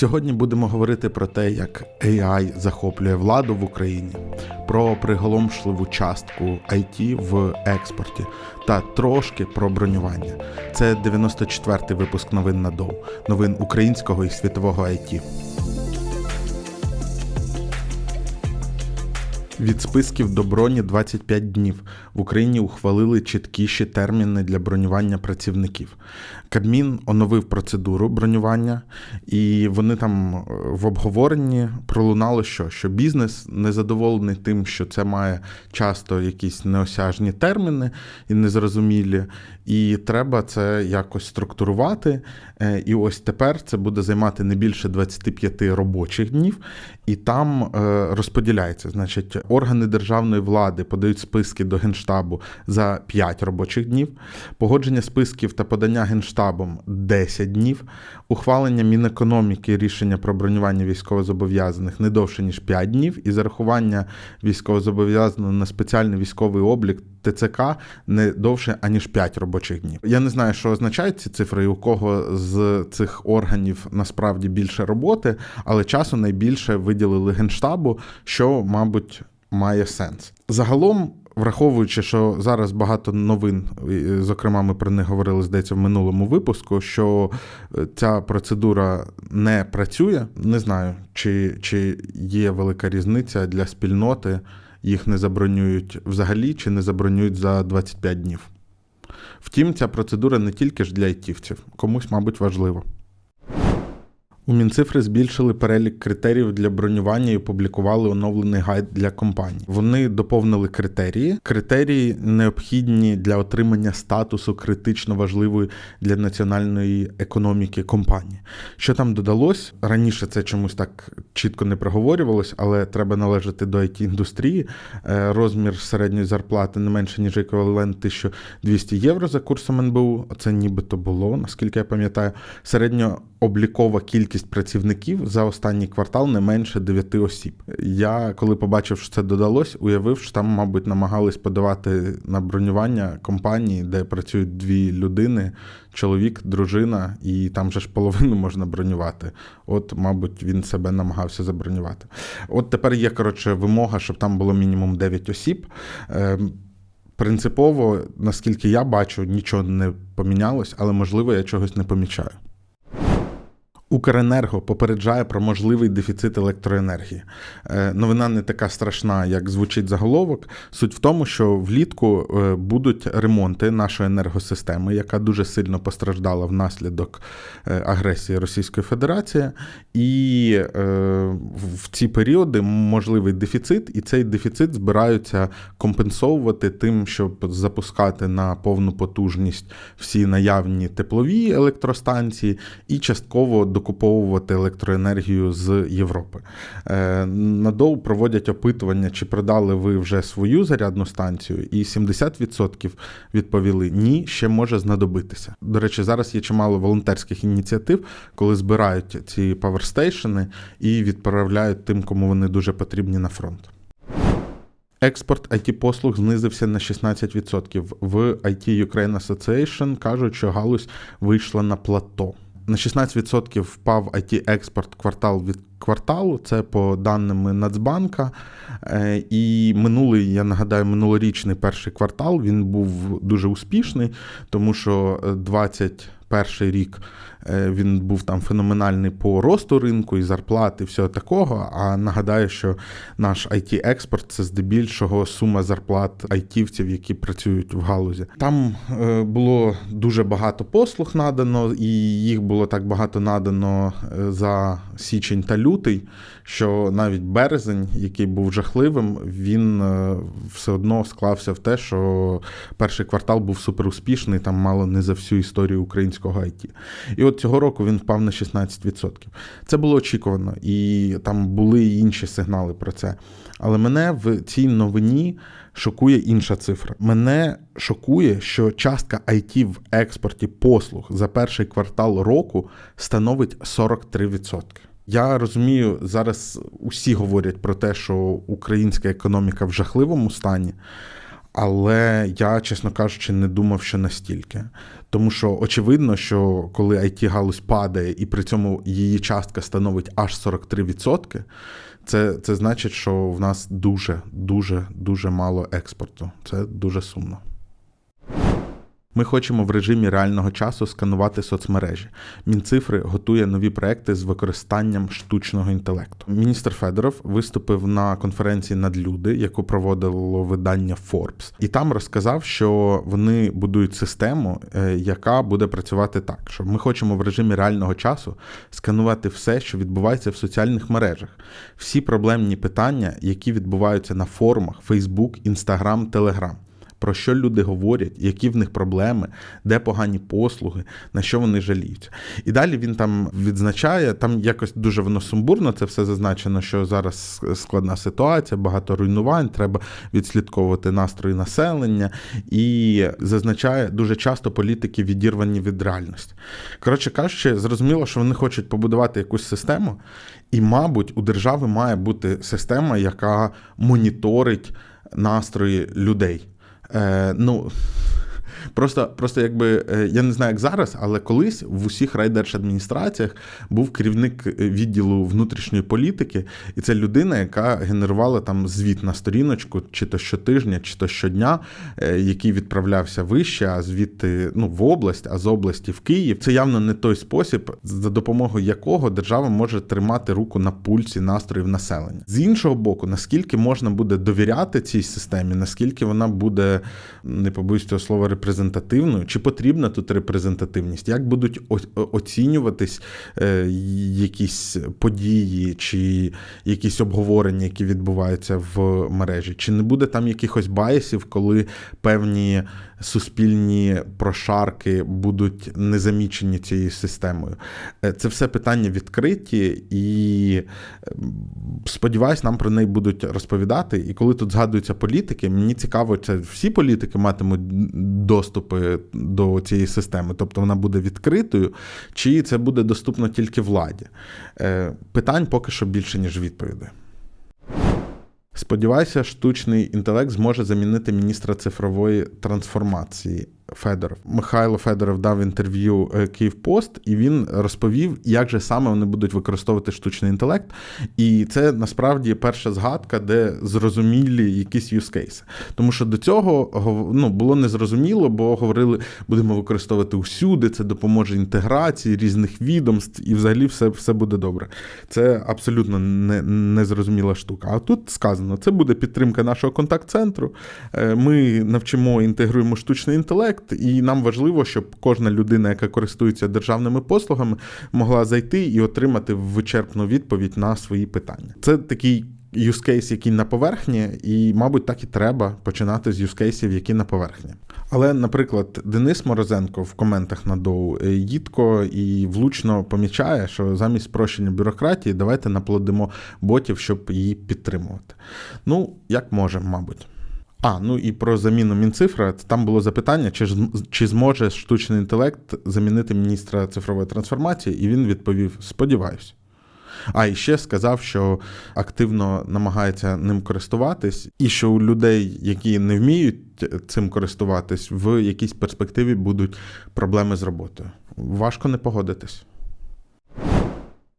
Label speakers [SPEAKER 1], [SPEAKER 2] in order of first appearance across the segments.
[SPEAKER 1] Сьогодні будемо говорити про те, як AI захоплює владу в Україні, про приголомшливу частку IT в експорті та трошки про бронювання. Це 94-й випуск новин на ДОУ, новин українського і світового IT. Від списків до броні 25 днів. В Україні ухвалили чіткіші терміни для бронювання працівників. Кабмін оновив процедуру бронювання, і вони там е, в обговоренні пролунало, що, що бізнес незадоволений тим, що це має часто якісь неосяжні терміни і незрозумілі, і треба це якось структурувати. Е, І ось тепер це буде займати не більше 25 робочих днів, і там е, розподіляється. Значить, органи державної влади подають списки до Генштабу за 5 робочих днів, погодження списків та подання Генштабом 10 днів, ухвалення Мінекономіки рішення про бронювання військовозобов'язаних не довше ніж 5 днів, і зарахування військовозобов'язаного на спеціальний військовий облік. ТЦК не довше аніж 5 робочих днів. Я не знаю, що означають ці цифри, і у кого з цих органів насправді більше роботи, але часу найбільше виділили генштабу, що, мабуть, має сенс. Загалом. Враховуючи, що зараз багато новин, зокрема, ми про них говорили, здається, в минулому випуску, що е, ця процедура не працює. Не знаю, чи, чи є велика різниця для спільноти, їх не забронюють взагалі, чи не забронюють за 25 днів. Втім, ця процедура не тільки ж для айтівців, комусь, мабуть, важливо. У Мінцифри збільшили перелік критеріїв для бронювання і опублікували оновлений гайд для компаній. Вони доповнили критерії. Критерії необхідні для отримання статусу критично важливої для національної економіки компанії. Що там додалось раніше? Це чомусь так чітко не проговорювалось, але треба належати до it індустрії. Е, Розмір середньої зарплати не менше ніж еквівалент 1200 євро за курсом НБУ. Це нібито було, наскільки я пам'ятаю. Середньооблікова кількість працівників за останній квартал не менше 9 осіб. Я коли побачив, що це додалось, уявив, що там, мабуть, намагались подавати на бронювання компанії, де працюють дві людини, чоловік, дружина, і там же ж половину можна бронювати. От, мабуть, він себе намагався забронювати. От тепер є коротше вимога, щоб там було мінімум 9 осіб. Ем, Принципово, наскільки я бачу, нічого не помінялось, але можливо я чогось не помічаю. Укренерго попереджає про можливий дефіцит електроенергії. Е, Новина не така страшна, як звучить заголовок. Суть в тому, що влітку е, будуть ремонти нашої енергосистеми, яка дуже сильно постраждала внаслідок е, агресії Російської Федерації, і в ці періоди можливий дефіцит, і цей дефіцит збираються компенсовувати тим, щоб запускати на повну потужність всі наявні теплові електростанції і частково докуповувати електроенергію з Європи. Е, На ДОУ проводять опитування, чи продали ви вже свою зарядну станцію, і 70% відповіли ні, ще може знадобитися. До речі, зараз є чимало волонтерських ініціатив, коли збирають ці паверстейшени і відправляють тим, кому вони дуже потрібні на фронт. Експорт it послуг знизився на 16%. В IT Ukraine Association кажуть, що галузь вийшла на плато. На 16% впав it експорт квартал від кварталу. Це по даним Нацбанка. Е, І минулий, я нагадаю, минулорічний перший квартал він був дуже успішний, тому що 21 рік е, він був там феноменальний по росту ринку і зарплати, і всього такого. А нагадаю, що наш it експорт це здебільшого сума зарплат айтівців, які працюють в галузі. Там е, було дуже багато послуг надано, і їх було так багато надано е, за січень та лютий, що навіть березень, який був жахливим, він все одно склався в те, що перший квартал був суперуспішний, там мало не за всю історію українського IT. І от цього року він впав на 16%. Це було очікувано, і там були і інші сигнали про це. Але мене в цій новині шокує інша цифра. Мене шокує, що частка IT в експорті послуг за перший квартал року становить 43%. Я розумію, зараз усі говорять про те, що українська економіка в жахливому стані. Але я, чесно кажучи, не думав, що настільки. Тому що очевидно, що коли it галузь падає і при цьому її частка становить аж 43%, це, це значить, що в нас дуже, дуже, дуже мало експорту. Це дуже сумно. Ми хочемо в режимі реального часу сканувати соцмережі. Мінцифри готує нові проекти з використанням штучного інтелекту. Міністр Федоров виступив на конференції надлюди, яку проводило видання Forbes, і там розказав, що вони будують систему, е, яка буде працювати так: що ми хочемо в режимі реального часу сканувати все, що відбувається в соціальних мережах, всі проблемні питання, які відбуваються на форумах Facebook, Instagram, Telegram про що люди говорять, які в них проблеми, де погані послуги, на що вони жаліються. І далі він там відзначає, там якось дуже воно сумбурно, це все зазначено, що зараз складна ситуація, багато руйнувань, треба відслідковувати настрої населення і зазначає дуже часто політики відірвані від реальності. Коротше кажучи, зрозуміло, що вони хочуть побудувати якусь систему, і, мабуть, у держави має бути система, яка моніторить настрої людей. Е, ну, Просто, просто якби е, я не знаю, як зараз, але колись в усіх райдержадміністраціях був керівник відділу внутрішньої політики, і це людина, яка генерувала там звіт на сторіночку, чи то щотижня, чи то щодня, е, який відправлявся вище, а звідти ну, в область, а з області в Київ. Це явно не той спосіб, за допомогою якого держава може тримати руку на пульсі настроїв населення. З іншого боку, наскільки можна буде довіряти цій системі, наскільки вона буде, не побоюсь цього слова, репрезентативною, чи потрібна тут репрезентативність? Як будуть оцінюватись е, якісь події, чи якісь обговорення, які відбуваються в мережі? Чи не буде там якихось байсів, коли певні суспільні прошарки будуть незамічені цією системою? Е, це все питання відкриті, і сподіваюсь, нам про неї будуть розповідати. І коли тут згадуються політики, мені цікаво, це всі політики матимуть доступи до цієї системи, тобто вона буде відкритою, чи це буде доступно тільки владі? Е, питань поки що більше, ніж відповідей. Сподіваюся, штучний інтелект зможе замінити міністра цифрової трансформації Федоров. Михайло Федоров дав інтерв'ю е, Київпост, і він розповів, як же саме вони будуть використовувати штучний інтелект. І це насправді перша згадка, де зрозумілі якісь юзкейси. Тому що до цього ну, було незрозуміло, бо говорили, будемо використовувати усюди, це допоможе інтеграції різних відомств, і взагалі все все буде добре. Це абсолютно не, незрозуміла штука. А тут сказано, це буде підтримка нашого контакт-центру. Е, ми навчимо інтегруємо штучний інтелект проект, і нам важливо, щоб кожна людина, яка користується державними послугами, могла зайти і отримати вичерпну відповідь на свої питання. Це такий. Юзкейс, який на поверхні, і, мабуть, так і треба починати з юзкейсів, які на поверхні. Але, наприклад, Денис Морозенко в коментах на доу е, їдко і влучно помічає, що замість спрощення бюрократії давайте наплодимо ботів, щоб її підтримувати. Ну, як можемо, мабуть. А, ну і про заміну Мінцифра. Там було запитання, чи чи зможе штучний інтелект замінити міністра цифрової трансформації, і він відповів: сподіваюсь. А і ще сказав, що активно намагається ним користуватись, і що у людей, які не вміють цим користуватись, в якійсь перспективі будуть проблеми з роботою. Важко не погодитись.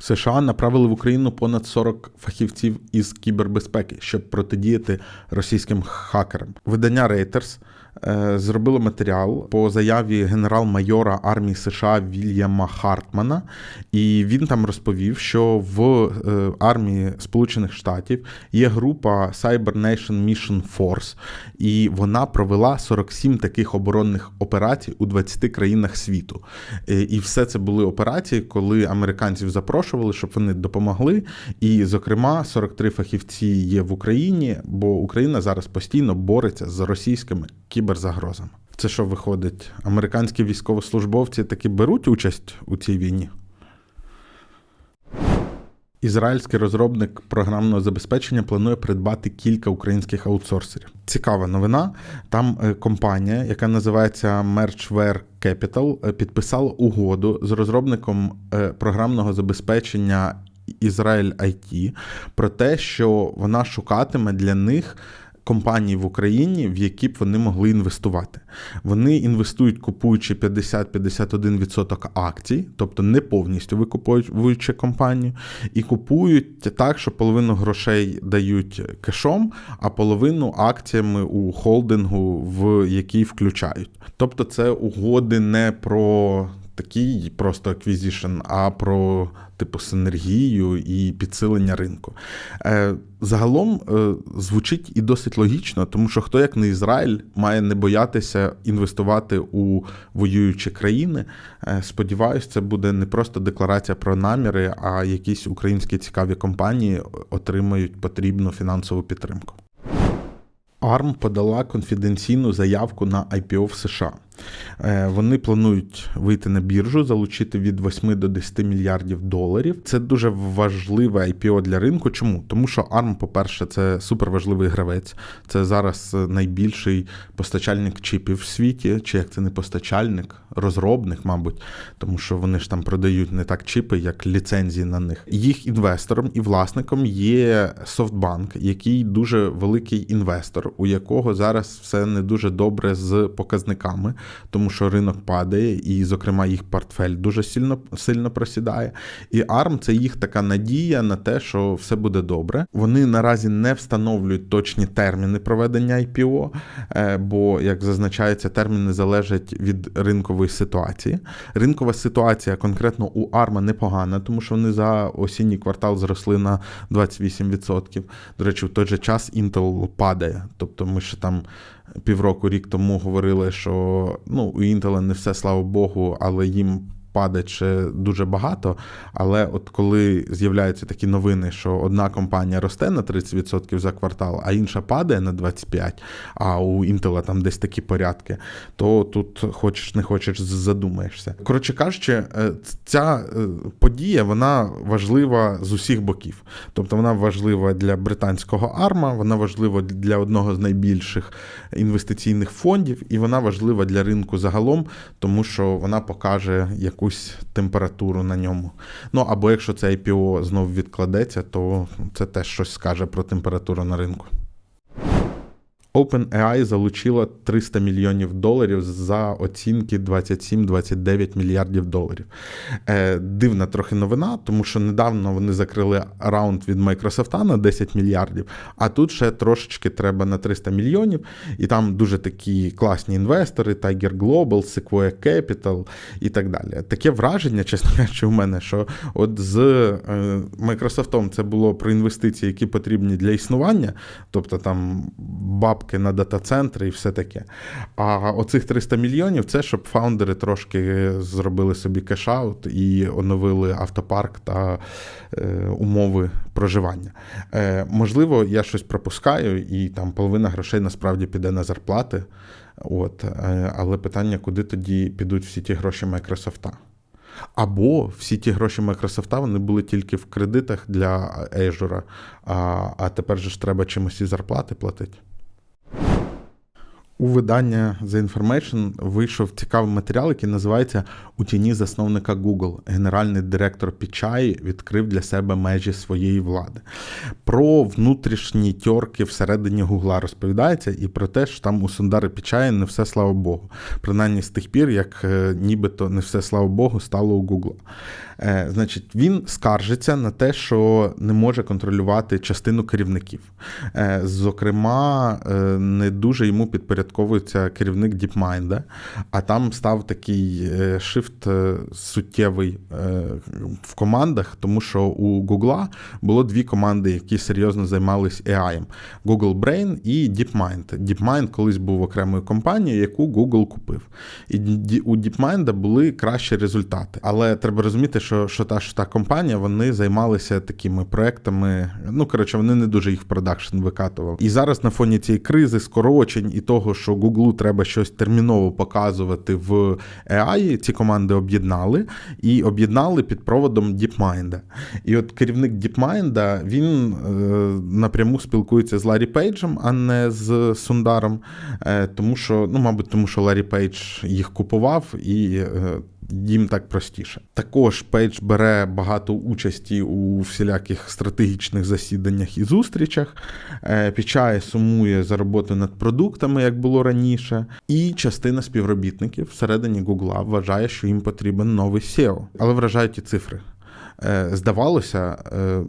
[SPEAKER 1] США направили в Україну понад 40 фахівців із кібербезпеки, щоб протидіяти російським хакерам. Видання Reuters Е, зробили матеріал по заяві генерал-майора армії США Вільяма Хартмана, і він там розповів, що в е, армії Сполучених Штатів є група Cyber Nation Mission Force, і вона провела 47 таких оборонних операцій у 20 країнах світу. Е, і все це були операції, коли американців запрошували, щоб вони допомогли. І, зокрема, 43 фахівці є в Україні, бо Україна зараз постійно бореться з російськими кіберзагрозами. Це що виходить? Американські військовослужбовці таки беруть участь у цій війні? Ізраїльський розробник програмного забезпечення планує придбати кілька українських аутсорсерів. Цікава новина. Там е, компанія, яка називається Merchware Capital, е, підписала угоду з розробником е, програмного забезпечення Ізраїль IT про те, що вона шукатиме для них компаній в Україні, в які б вони могли інвестувати. Вони інвестують, купуючи 50-51% акцій, тобто не повністю викуповуючи компанію, і купують так, що половину грошей дають кешом, а половину акціями у холдингу, в який включають. Тобто, це угоди не про такий просто acquisition, а про типу синергію і підсилення ринку. Е, Загалом е, звучить і досить логічно, тому що хто як не Ізраїль має не боятися інвестувати у воюючі країни. Е, сподіваюсь, це буде не просто декларація про наміри, а якісь українські цікаві компанії отримають потрібну фінансову підтримку. ARM подала конфіденційну заявку на IPO в США. Е, вони планують вийти на біржу, залучити від 8 до 10 мільярдів доларів. Це дуже важливе IPO для ринку. Чому? Тому що ARM, по-перше, це суперважливий гравець. Це зараз найбільший постачальник чіпів в світі, чи як це не постачальник, розробник, мабуть, тому що вони ж там продають не так чіпи, як ліцензії на них. Їх інвестором і власником є SoftBank, який дуже великий інвестор, у якого зараз все не дуже добре з показниками тому що ринок падає, і, зокрема, їх портфель дуже сильно сильно просідає. І ARM це їх така надія на те, що все буде добре. Вони наразі не встановлюють точні терміни проведення IPO, е, бо, як зазначається, терміни залежать від ринкової ситуації. Ринкова ситуація конкретно у ARM непогана, тому що вони за осінній квартал зросли на 28%. До речі, в той же час Intel падає. Тобто ми ще там півроку рік тому говорили, що ну у Інтела не все слава Богу, але їм падать ще дуже багато. Але от коли з'являються такі новини, що одна компанія росте на 30% за квартал, а інша падає на 25%, а у Intel там десь такі порядки, то тут хочеш не хочеш задумаєшся. Коротше кажучи, е, ця е, подія вона важлива з усіх боків. Тобто вона важлива для британського арма, вона важлива для одного з найбільших інвестиційних фондів, і вона важлива для ринку загалом, тому що вона покаже, як якусь температуру на ньому. Ну або якщо це IPO знову відкладеться, то це теж щось скаже про температуру на ринку. OpenAI залучила 300 мільйонів доларів за оцінки 27-29 мільярдів доларів. Е, Дивна трохи новина, тому що недавно вони закрили раунд від Microsoft на 10 мільярдів, а тут ще трошечки треба на 300 мільйонів. І там дуже такі класні інвестори: Tiger Global, Sequoia Capital і так далі. Таке враження, чесно кажучи, у мене, що от з е, Microsoft це було про інвестиції, які потрібні для існування, тобто там баб бабки на дата-центри і все таке. А оцих 300 мільйонів це щоб фаундери трошки зробили собі кешаут і оновили автопарк та е, умови проживання. Е, Можливо, я щось пропускаю, і там половина грошей насправді піде на зарплати. От, е, Але питання, куди тоді підуть всі ті гроші Майкрософта. Або всі ті гроші Microsoft вони були тільки в кредитах для Azure, а а тепер же ж треба чимось і зарплати платити. У видання The Information вийшов цікавий матеріал, який називається У тіні засновника Google. Генеральний директор Пічай відкрив для себе межі своєї влади. Про внутрішні тьорки всередині Гугла розповідається і про те, що там у Сундари Пічаї не все слава Богу. Принаймні з тих пір, як е, нібито не все слава Богу, стало у Гугла. Е, значить, він скаржиться на те, що не може контролювати частину керівників. Е, зокрема, не дуже йому підпорядкований започатковується керівник DeepMind, а там став такий е, шифт е, суттєвий е, в командах, тому що у Google було дві команди, які серйозно займалися AI. Google Brain і DeepMind. DeepMind колись був окремою компанією, яку Google купив. І у DeepMind були кращі результати. Але треба розуміти, що що та що та компанія вони займалися такими проектами. Ну коротше, вони не дуже їх в продакшн викатували. І зараз на фоні цієї кризи, скорочень і того, що Google треба щось терміново показувати в AI, ці команди об'єднали і об'єднали під проводом DeepMind. І от керівник DeepMind, він е, напряму спілкується з Ларі Пейджем, а не з Сундаром. Е, тому що, ну, мабуть, тому що Ларі Пейдж їх купував і. Е, їм так простіше. Також Пейдж бере багато участі у всіляких стратегічних засіданнях і зустрічах. Е, Пічає сумує за роботою над продуктами, як було раніше. І частина співробітників всередині Гугла вважає, що їм потрібен новий SEO. Але вражають і цифри. Е, Здавалося, е,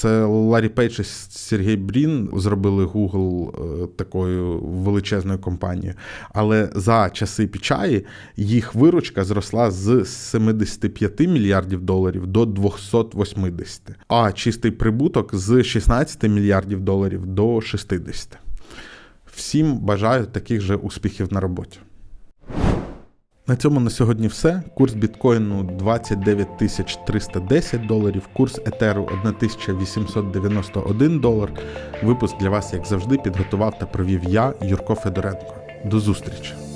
[SPEAKER 1] це Ларі Пейдж і Сергій Брін зробили Google е, такою величезною компанією. Але за часи Пічаї їх виручка зросла з 75 мільярдів доларів до 280, а чистий прибуток з 16 мільярдів доларів до 60. Всім бажаю таких же успіхів на роботі. На цьому на сьогодні все. Курс біткоїну 29 310 доларів, курс етеру 1891 долар. Випуск для вас, як завжди, підготував та провів я, Юрко Федоренко. До зустрічі!